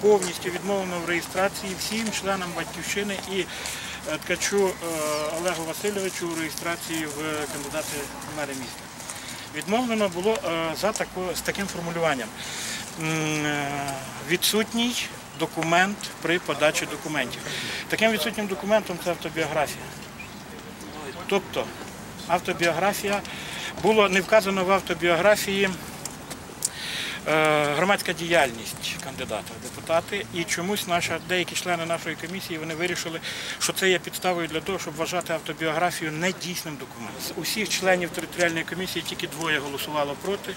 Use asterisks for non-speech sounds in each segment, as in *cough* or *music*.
Повністю відмовлено в реєстрації всім членам батьківщини і е, ткачу е, Олегу Васильовичу у реєстрації в кандидати в мери міста. Відмовлено було е, за тако, з таким формулюванням. Відсутній документ при подачі документів. Таким відсутнім документом це автобіографія. Тобто автобіографія було не вказано в автобіографії громадська діяльність кандидата в депутати, і чомусь наша, деякі члени нашої комісії вони вирішили, що це є підставою для того, щоб вважати автобіографію недійсним документом. З усіх членів територіальної комісії тільки двоє голосувало проти.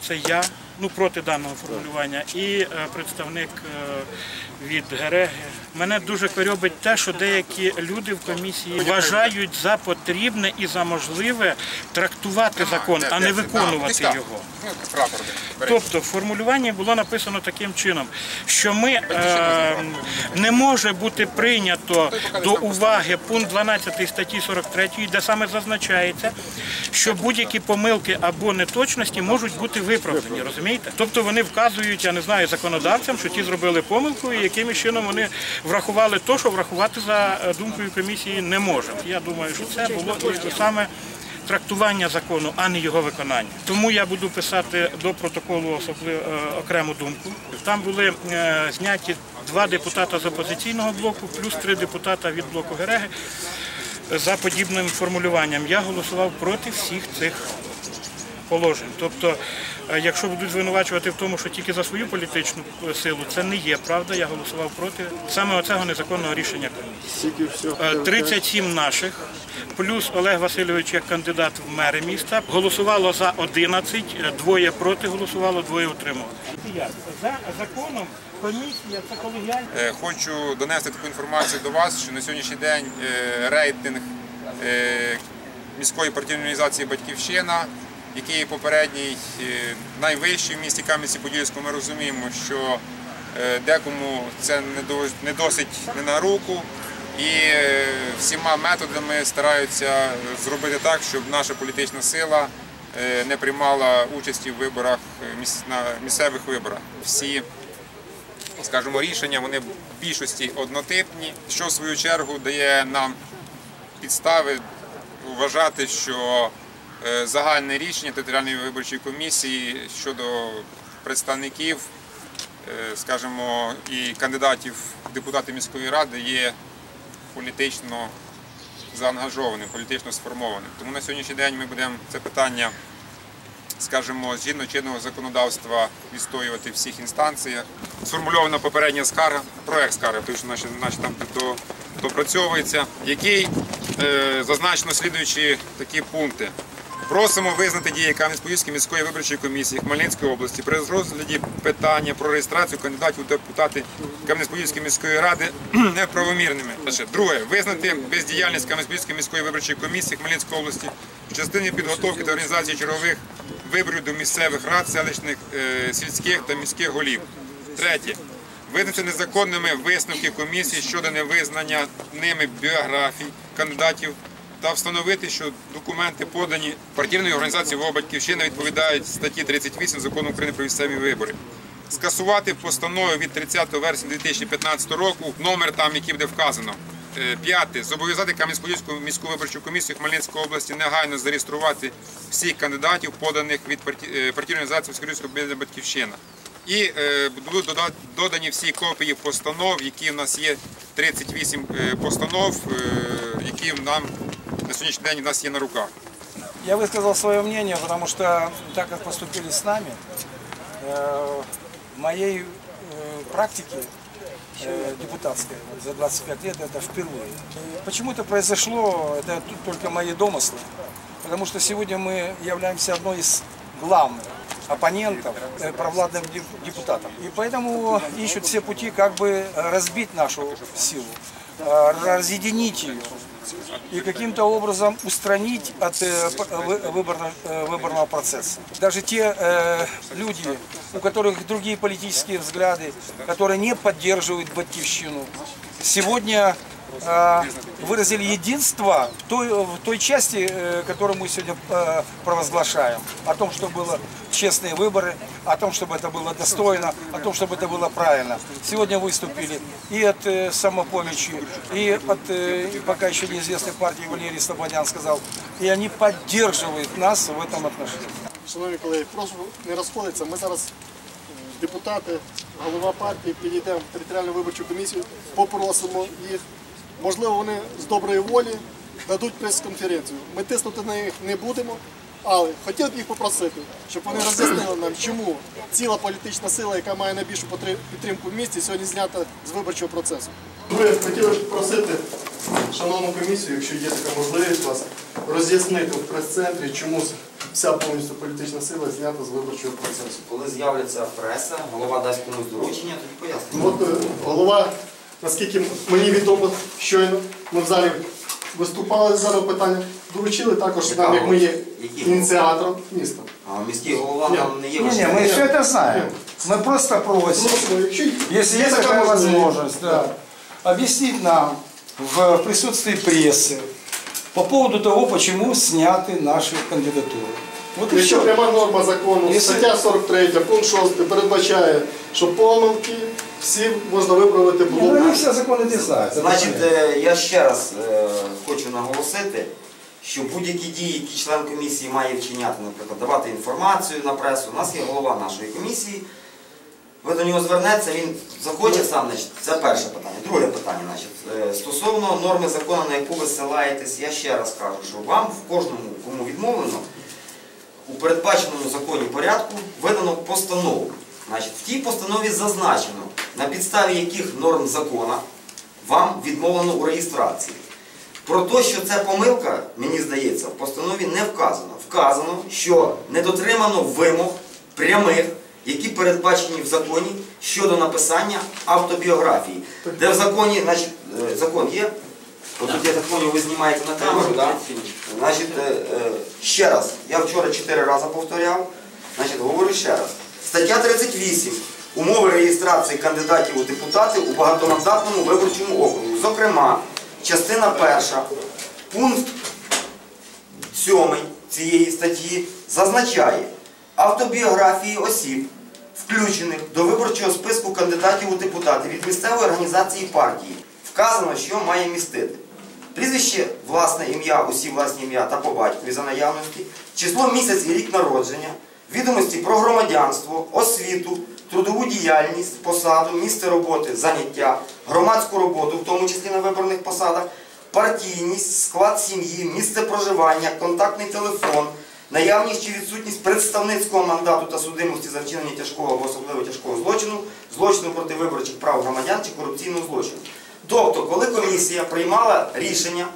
Це я, ну проти даного формулювання, і е, представник е, від ГРЕГи. Мене дуже корьобить те, що деякі люди в комісії вважають за потрібне і за можливе трактувати закон, а не виконувати його. Тобто в формулюванні було написано таким чином, що ми е, не може бути прийнято до уваги пункт 12 статті 43, де саме зазначається, що будь-які помилки або неточності можуть бути виправдані. Розумієте? Тобто вони вказують, я не знаю, законодавцям, що ті зробили помилку, і якимось чином вони врахували то, що врахувати за е, думкою комісії не можемо. Я думаю, що це було саме трактування закону, а не його виконання. Тому я буду писати до протоколу особливо е, окрему думку. Там були е, зняті два депутата з опозиційного блоку, плюс три депутата від блоку Гереги за подібним формулюванням. Я голосував проти всіх цих положень. Тобто, е, якщо будуть звинувачувати в тому, що тільки за свою політичну е, силу, це не є правда. Я голосував проти саме оцього незаконного рішення комісії. Е, 37 наших, плюс Олег Васильович як кандидат в мери міста. Голосувало за 11, е, двоє проти голосувало, двоє утримували. За законом комісія це колегіальна. Хочу донести таку інформацію до вас, що на сьогоднішній день рейтинг міської партійної організації Батьківщина, який попередній е, найвищий в місті Кам'янці-Подільському, ми розуміємо, що е, декому це не до- не досить не на руку. І е, всіма методами стараються зробити так, щоб наша політична сила не приймала участі в виборах місцевих виборах. Всі скажімо, рішення вони в більшості однотипні, що в свою чергу дає нам підстави вважати, що загальне рішення територіальної виборчої комісії щодо представників, е, скажімо, і кандидатів в депутати міської ради є політично заангажованим, політично сформованим. Тому на сьогоднішній день ми будемо це питання скажімо, згідно чинного законодавства відстоювати в всіх інстанціях. Сформульована попередня скарга, проект скарги, тому що наші, наші там до, допрацьовується, який е, зазначено слідуючі такі пункти. Просимо визнати дії Кам'янець-Подільської міської виборчої комісії Хмельницької області при розгляді питання про реєстрацію кандидатів у депутати Кам'янець-Подільської міської ради *clears throat* неправомірними. Друге, визнати бездіяльність Кам'янець-Подільської міської виборчої комісії Хмельницької області в частині підготовки та організації чергових виборів до місцевих рад, селищних, е, сільських та міських голів. Третє. Визнати незаконними висновки комісії щодо невизнання ними біографій кандидатів та встановити, що документи подані партійною організацією ВО «Батьківщина» відповідають статті 38 Закону України про місцеві вибори. Скасувати постанову від 30 вересня 2015 року, номер там, який буде вказано. Е, П'яте. Зобов'язати Кам'янець-Подільську міську виборчу комісію Хмельницької області негайно зареєструвати всіх кандидатів, поданих від е, партійної організації Всеукраїнського об'єднання Батьківщина. І е, будуть додані всі копії постанов, які в нас є 38 е, постанов, які нам на сьогоднішній день у нас є на руках. Я высказал свое мнение, потому что так как поступили с нами, э, в моей э, практике э, депутатской вот, за 25 лет это впервые. И Почему это произошло, это тут только мои домыслы. Потому что сегодня мы являемся одной из главных оппонентов э, провладным деп- депутатам. И поэтому ищут все пути, как бы э, разбить нашу силу, э, разъединить ее и каким-то образом устранить от э, п- вы- выборно- э, выборного процесса. Даже те э, люди, у которых другие политические взгляды, которые не поддерживают Батьковщину, сегодня э, выразили единство в той, в той части, э, которую мы сегодня э, провозглашаем. О том, что было честные выборы, о том, чтобы это было достойно, о том, чтобы это было правильно. Сегодня выступили и от э, самопомощи, и от э, пока еще неизвестной партии Валерий Слободян сказал, и они поддерживают нас в этом отношении. Шановні колеги, прошу не розходитися. Ми зараз, е, депутати, голова партії, підійдемо в територіальну виборчу комісію, попросимо їх. Можливо, вони з доброї волі дадуть прес-конференцію. Ми тиснути на них не будемо, але хотів б їх попросити, щоб вони роз'яснили нам, чому ціла політична сила, яка має найбільшу підтримку в місті, сьогодні знята з виборчого процесу. Ми хотіли б просити шановну комісію, якщо є така можливість вас, роз'яснити в прес-центрі, чому вся повністю політична сила знята з виборчого процесу. Коли з'являться преса, голова дасть комусь доручення, тоді пояснимо. От е, голова, наскільки мені відомо щойно, ми в залі виступали з даного питання, доручили також нам, як ми є Які? ініціатором міста. А міський голова Ні. нам не є Не, не, важливим. мы все это знаем. Мы просто просим. Просимо, якщо Если есть такая возможность, да, объяснить нам в присутствии прессы по поводу того, почему сняты наши кандидатуры. Вот и Якщо все. пряма норма закону, Якщо- стаття 43, пункт 6 передбачає, що помилки всі можна виправити Ну, було. они все законы не знают. это Значить, понятно. е, я ще раз е, хочу наголосити, що будь-які дії, які член комісії має вчиняти, наприклад, давати інформацію на пресу, у нас є голова нашої комісії. Ви до нього звернеться, він захоче сам, значить, це перше питання. Друге питання, значить, е, стосовно норми закону, на яку ви ссилаєтесь, я ще раз кажу, що вам в кожному, кому відмовлено, у передбаченому законі порядку видано постанову. Значить, в тій постанові зазначено, на підставі яких норм закона вам відмовлено у реєстрації. Про те, що це помилка, мені здається, в постанові не вказано. Вказано, що не дотримано вимог прямих, які передбачені в законі щодо написання автобіографії. Де в законі, значить, е, закон є, От тут я так понял, ви знімаєте на камеру? Значить, е, е, ще раз, я вчора чотири рази повторяв, значить, говорю ще раз. Стаття 38. Умови реєстрації кандидатів у депутати у багатомандатному виборчому округу. Зокрема, частина перша, пункт 7 цієї статті зазначає автобіографії осіб, включених до виборчого списку кандидатів у депутати від місцевої організації партії. Вказано, що має містити. Прізвище, власне ім'я, усі власні ім'я та по батькові за наявності, число місяць і рік народження, відомості про громадянство, освіту, трудову діяльність, посаду, місце роботи, заняття, громадську роботу, в тому числі на виборних посадах, партійність, склад сім'ї, місце проживання, контактний телефон, наявність чи відсутність представницького мандату та судимості за вчинення тяжкого або особливо тяжкого злочину, злочину проти виборчих прав громадян чи корупційного злочину. Тобто, коли комісія приймала рішення,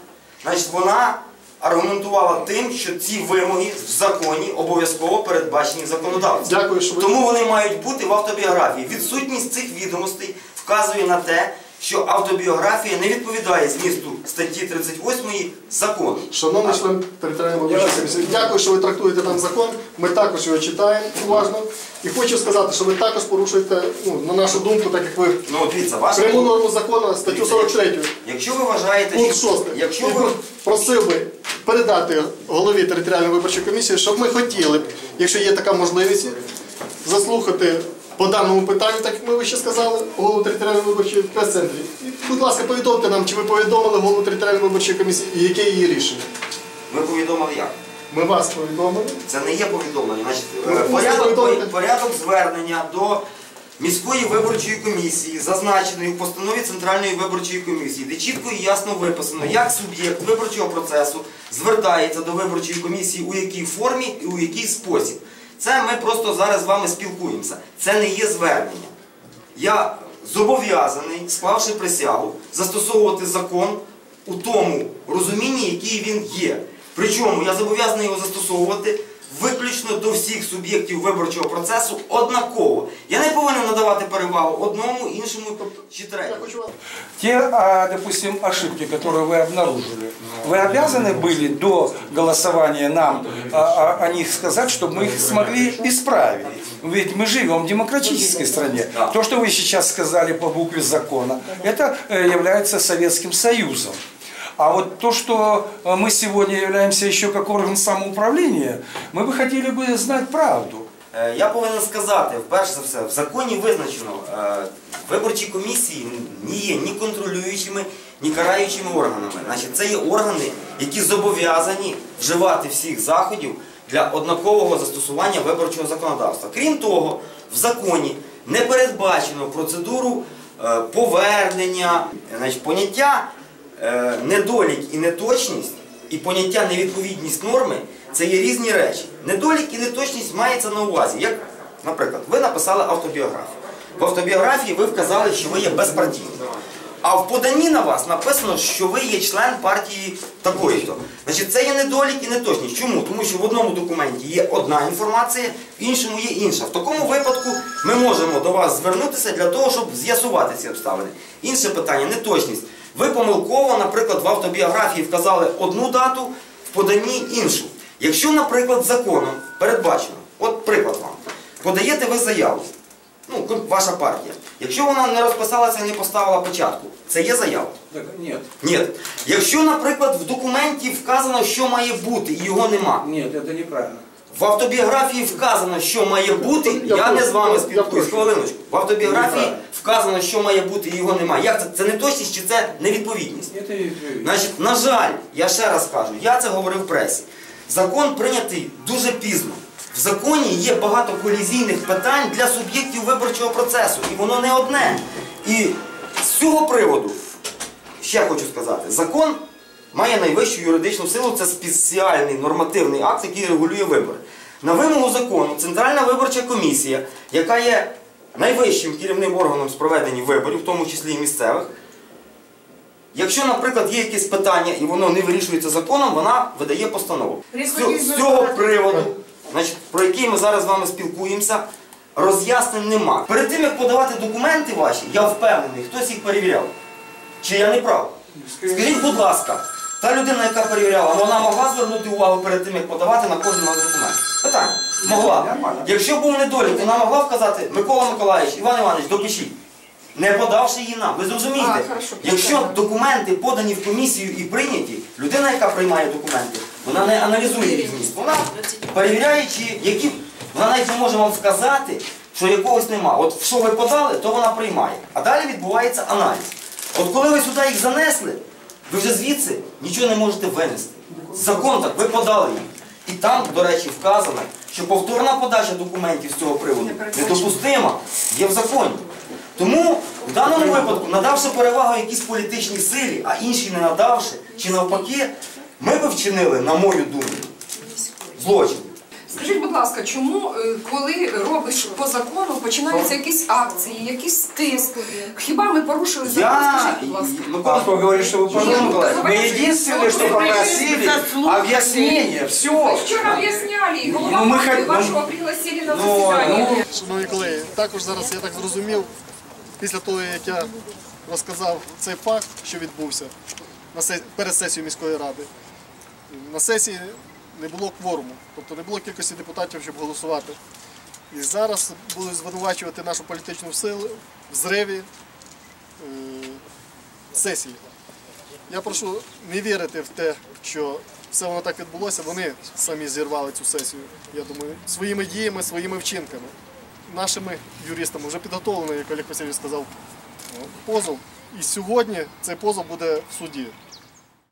значить вона аргументувала тим, що ці вимоги в законі обов'язково передбачені законодавцем. Дякую, що ви Тому вони мають бути в автобіографії. Відсутність цих відомостей вказує на те, що автобіографія не відповідає змісту статті 38 закону. Шановний член територіальної виборчої комісії, дякую, що ви трактуєте там закон. Ми також його читаємо уважно. І хочу сказати, що ви також порушуєте, ну, на нашу думку, так як ви Ну, дивіться, ваша пряму норму закону, статтю 43. Якщо ви вважаєте, Пункт що 6. якщо ви просив би передати голові територіальної виборчої комісії, щоб ми хотіли б, якщо є така можливість, заслухати по даному питанню, так як ми вище сказали, голову територіальної виборчої прес-центрі. Будь ласка, повідомте нам, чи ви повідомили голову територіальної виборчої комісії і яке її рішення. ви повідомили як? Ми вас повідомили. Це не є повідомлення. Значить, Ну, е, порядок, порядок звернення до міської виборчої комісії, зазначений у постанові Центральної виборчої комісії, де чітко і ясно виписано, як суб'єкт виборчого процесу звертається до виборчої комісії, у якій формі і у який спосіб. Це ми просто зараз з вами спілкуємося. Це не є звернення. Я зобов'язаний, склавши присягу, застосовувати закон у тому розумінні, який він є. Причому я зобов'язаний його застосовувати виключно до всіх суб'єктів виборчого процесу однаково. Я не повинен надавати перевагу одному, іншому чи третьому. Те, а, допустим, ошибки, которые вы обнаружили, вы обязаны были до голосования нам а, а, о них сказать, чтобы мы их смогли исправить. Ведь мы живем в демократической стране. То, что вы сейчас сказали по букве закона, это э, является Советским Союзом. А вот то, что э, мы сегодня являемся еще как орган самоуправления, мы бы хотели бы знать правду. Е, Я повинен сказати, перш за все, в законі визначено, е, виборчі комісії не є ні контролюючими, ні караючими органами. Значить, це є органи, які зобов'язані вживати всіх заходів для однакового застосування виборчого законодавства. Крім того, в законі не передбачено процедуру е, повернення, значить, поняття недолік і неточність і поняття невідповідність норми це є різні речі. Недолік і неточність мається на увазі. Як, наприклад, ви написали автобіографію. В автобіографії ви вказали, що ви є безпартійним. А в поданні на вас написано, що ви є член партії такої-то. Значить, це є недолік і неточність. Чому? Тому що в одному документі є одна інформація, в іншому є інша. В такому випадку ми можемо до вас звернутися для того, щоб з'ясувати ці обставини. Інше питання неточність. Ви помилково, наприклад, в автобіографії вказали одну дату, в поданні іншу. Якщо, наприклад, законом передбачено, от приклад вам, подаєте ви заяву, ну, ваша партія. Якщо вона не розписалася не поставила початку, це є заява. Нет, Ні. Якщо, наприклад, в документі вказано, що має бути, і його нема. нет, это неправильно. В автобіографії вказано, що має бути, Я я не з вами спілкуюсь. Хвилиночку. В автобіографії вказано, що має бути, і його немає. Як це? Це неточність чи це невідповідність? Значить, на жаль, я ще раз кажу, я це говорив в пресі. Закон прийнятий дуже пізно. В законі є багато колізійних питань для суб'єктів виборчого процесу, і воно не одне. І з цього приводу, ще хочу сказати, закон має найвищу юридичну силу, це спеціальний нормативний акт, який регулює вибори. На вимогу закону Центральна виборча комісія, яка є найвищим керівним органом з проведення виборів, в тому числі і місцевих, Якщо, наприклад, є якесь питання і воно не вирішується законом, вона видає постанову. З цього- З цього приводу, значить, про який ми зараз з вами спілкуємося, роз'яснень нема. Перед тим, як подавати документи ваші, я впевнений, хтось їх перевіряв. Чи я не прав? Скажіть, будь ласка, та людина, яка перевіряла, вона могла звернути увагу перед тим, як подавати на кожен ваш документ? Питання. Могла. Якщо був недолік, вона могла вказати, Микола Миколаївич, Іван Іванович, допишіть. Не подавши її нам. Ви зрозумієте? А, хорошо, Якщо документи подані в комісію і прийняті, людина, яка приймає документи, вона не аналізує їх зміст. Вона перевіряє, чи які. Вона навіть не може вам сказати, що якогось нема. От що ви подали, то вона приймає. А далі відбувається аналіз. От коли ви сюди їх занесли, ви вже звідси нічого не можете винести. Закон так, ви подали їх. І там, до речі, вказано, що повторна подача документів з цього приводу недопустима, є в законі. Тому в даному випадку, надавши перевагу якійсь політичній силі, а іншій не надавши, чи навпаки, ми би вчинили, на мою думку, злочин. Скажіть, будь ласка, чому е, коли робиш по закону, починаються якісь акції, якийсь тиск? Хіба ми порушили закон? Я, Скажіть, будь ласка. Микола Кто говорит, что вы Иван пожалуйста? Николаевич, Мы единственное, что попросили объяснение. Все. Ви вчора об'ясняли, і голова Ну, ми партії хай- вашого пригласили на Ну, засідання. Шановні колеги, також зараз я так зрозумів, після того, як я розказав цей факт, що відбувся перед сесією міської ради, на сесії не було кворуму, тобто не було кількості депутатів, щоб голосувати. І зараз будуть звинувачувати нашу політичну силу в зриві е, сесії. Я прошу не вірити в те, що все воно так відбулося. Вони самі зірвали цю сесію. Я думаю, своїми діями, своїми вчинками. Нашими юристами вже підготовлений, як Олег Васильович сказав, позов. І сьогодні цей позов буде в суді.